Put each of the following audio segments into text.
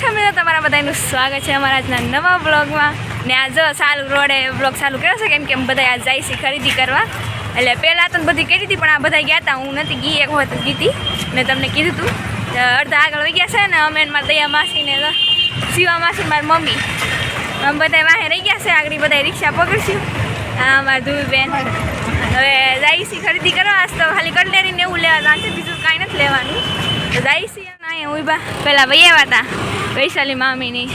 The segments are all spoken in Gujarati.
છો મિત્રો તમારા બધાનું સ્વાગત છે અમારા આજના નવા બ્લોગમાં ને આ જો સારું રોડે બ્લોગ ચાલુ કર્યો છે, કેમ કે બધા આજ જાય છે ખરીદી કરવા. એટલે પહેલાં તો બધી કરી હતી, પણ આ બધા ગયા હતા હું નથી ગઈ, એક વખત ગીતી મેં તમને કીધું હતું અડધા આગળ વહી ગયા છે ને, અમે મારા દયા માસીને શિવા માસી મારી મમ્મી. અમે બધા વાહે રહી ગયા છે, આગળ બધા રિક્ષા પકડશું. હા મારા ધુવીબેન હવે જઈશી ખરીદી કરવા આજ તો ખાલી કટલેરી ને એવું લેવા છે બીજું કાંઈ નથી લેવાનું. તો દાઈસી ના અહીંયા ઊભા પહેલાં વહી આવ્યા હતા વૈશાલી મામીની.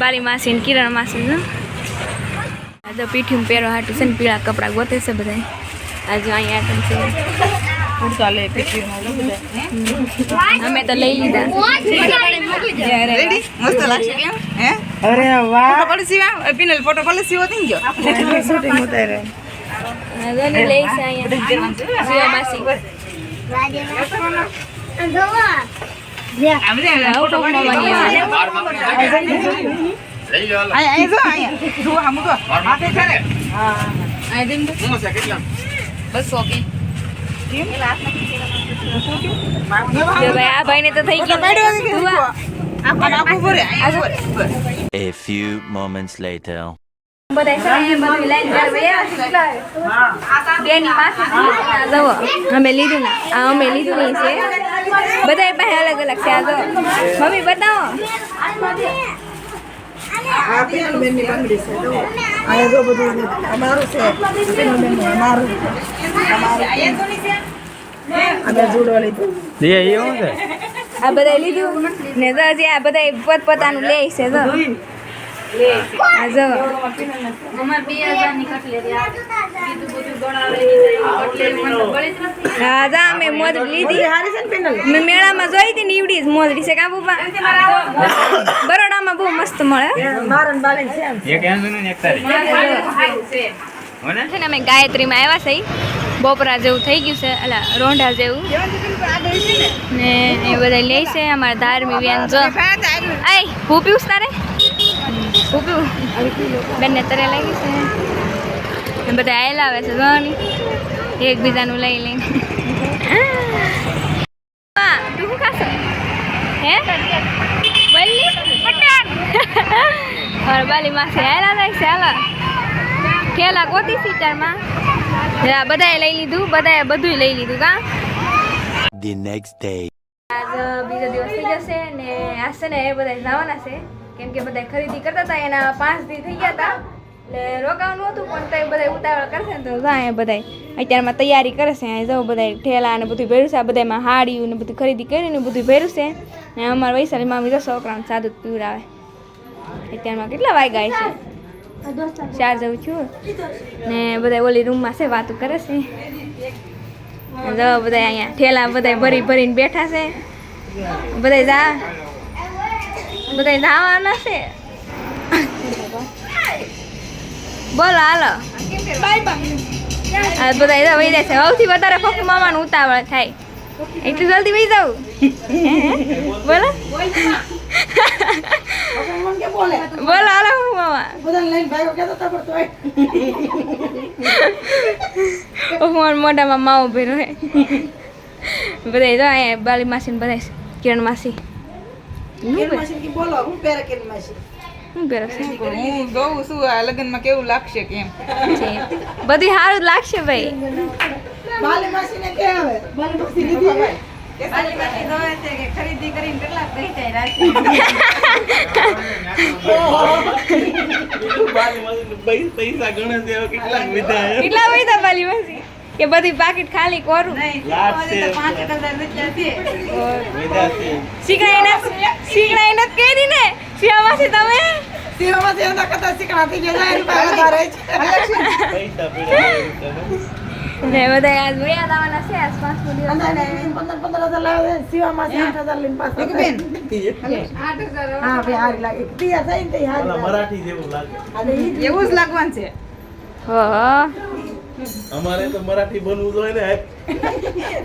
બારી માસી ને કિરણ માસી ને આ તો પીઠીમાં પહેરવા હાટું છે ને પીળા કપડાં ગોતે છે બધા આજે અહીંયા આટમ છે. અમે તો લઈ લીધા. મસ્ત લાગશે કેમ? હે? અરે વાહ. ફોટો પડે સીવા પિનલ ફોટો પડે સીવો થઈ ગયો શૂટિંગ ઉતારે બસો આ ભાઈને તો થઈ ગયું અહીંયા ભરે A few moments later. અમે લીધું ને. આ અમે લીધું નહીં છે. બધા પાસે અલગ અલગ છે. આ જો મમ્મી બતાવો. આ બધું લીધું. ને તો હજી આ બધા પોતપોતાનું લે છે જો. મેળામાં જોઈ હતી નીવડી જ મોજડી છે કાબુ બરોડામાં બહુ મસ્ત મળે. છે ને અમે ગાયત્રીમાં આવ્યા છે બોપરા જેવું થઈ ગયું છે અલા રોંઢા જેવું. ને એ બધા લે છે અમારા ધાર્મિક બેન જો. આય હું પીવું તારે? પીવું તરે લાગી છે. બધા આયેલા આવે છે જોવાની. એકબીજાનું લઈ લઈને. તું શું ખાશો? હે? બલ્લી? પટાણ. બાલી માસી આયેલા જાય છે હાલા. ખેલા ગોતી સીટરમાં બધાએ લઈ લીધું બધાએ બધું લઈ લીધું કા? The next day. આજ બીજો દિવસ થઈ જશે ને આજ છે ને એ બધા જવાના છે. કેમ કે બધા ખરીદી કરતા હતા એના પાંચ દી થઈ ગયા હતા એટલે રોકાવાનું હતું, પણ તો બધા ઉતાવળ કરશે ને તો જાય બધા અત્યારમાં તૈયારી કરે છે અહીં જવું બધા ઠેલા ને બધું ભેરું છે, આ બધામાં હાડિયું ને બધું ખરીદી કરીને બધું ભેરું છે. ને અમારા વૈશાલી મામી તો છોકરાને સાદું પીવડાવે. અત્યારમાં કેટલા વાગ્યા છે? ચાર જવું છું. ને બધા ઓલી રૂમમાં છે, વાતો કરે છે. બધા અહીંયા. ઠેલા બધા ભરી ભરીને બેઠા છે. બધા જા. બધા જવાના છે. બોલો, હાલો. બધા વહી જાય સૌથી વધારે ફક્ત મામાનું ઉતાવળ થાય. એટલું જલ્દી વહી હે? બોલો. બોલે, હાલો મામા. મોઢામાં માવો ભેરો હે બધા અહીંયા બાલી માસી ને બધા કિરણ માસી. બોલો હું પહેરે કેન માસી? શું પહેરો હું જોઉં છું આ લગ્નમાં કેવું લાગશે કેમ બધી સારું લાગશે ભાઈ. બાલે માસી કે આવે બાલે માસી લીધી ખરીદી કરીને કેટલા પૈસા રાખી ગણે. કેટલા પૈસા બાલી કે બધી પાકીટ ખાલી કોરું. શીખડાઈ નથી શીખડાઈ નથી કરી ને. શિયામાંથી તમે? સીવામાં એના કરતા શીખણા ગયા એની પાસે વધારે છે. પૈસા ને બધા આજ વયા દાવાના છે આજ પાંચમો અને પંદર હજાર લાવે છે. સીવામાં આઠ હજાર લઈને પાછા. બેન. હા ભાઈ હારી લાગે. પિયા થઈ ને તે હારી મરાઠી જેવું લાગે. અને એવું જ લાગવાનું છે. હો. અમારે તો મરાઠી બનવું જોઈએ ને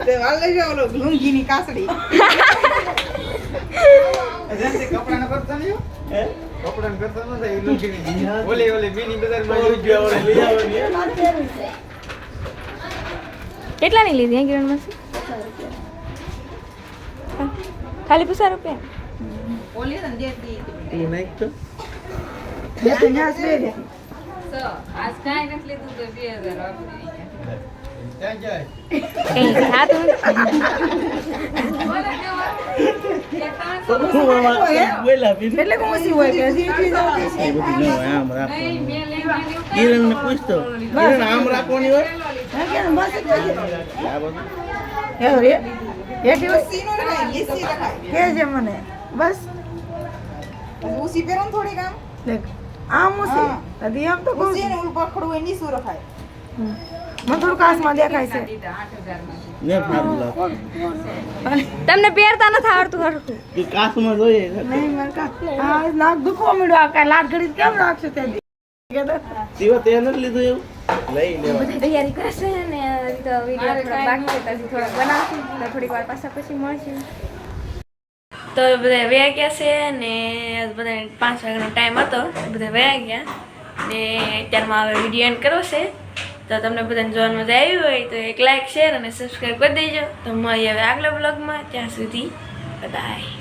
તે વાલે જો ઓલો ઓલો લુંગીની કાસડી કપડાનો કરતા નહીં હે? કપડાનો કરતા નથી એ લુંગીની. હા. ઓલે ઓલી બીની બજારમાં સો રૂપિયા ઓલે લઈ આવવાની. મારે પહેરવું લીધી હે કિરણ માસી ખાલી પચાસ રૂપિયા ઓલી ને દી હતી. તું નાખ તો બે ઘાસ બે કિરણ પૂછતો કિરણ આમ રાખવાની હોય હા કે બસ જ થઈ આ બધું ગયું. એ દિવસ કે છે મને બસ ઉસી પેરો થોડી કામ દેખ આમ ઓછી હજી આમ તો કહું ઉસી ને ઓલું પખડું હોય નીસું રખાય? હમ. કાસમાં દેખાય છે. ને સારું તમને પહેરતા નથી આવડતું હરખું. કે કાચમાં જોઈએ. નહીં મારે કા આ નાક દુખવા મળ્યું આ કાંઈ લાટ ઘડી કેમ નાખશે તે નથી લીધું એવું? લઈ લેવા બધા તૈયારી કરશે ને તો વીડિયો થોડા બાકી છે તો હજી બનાવશું થોડીક વાર પાછા પછી મળશું. તો બધા વયા ગયા છે ને બધા પાંચ વાગ્યાનો ટાઈમ હતો. બધા વયા ગયા ને અત્યારમાં હવે વીડિયો એન્ડ કરવો છે. તો તમને બધાને જોવાનું મજા આવી હોય તો એક લાઈક શેર અને સબસ્ક્રાઈબ કરી દેજો. તો મળીએ હવે આગલા બ્લોગમાં ત્યાં સુધી બધાય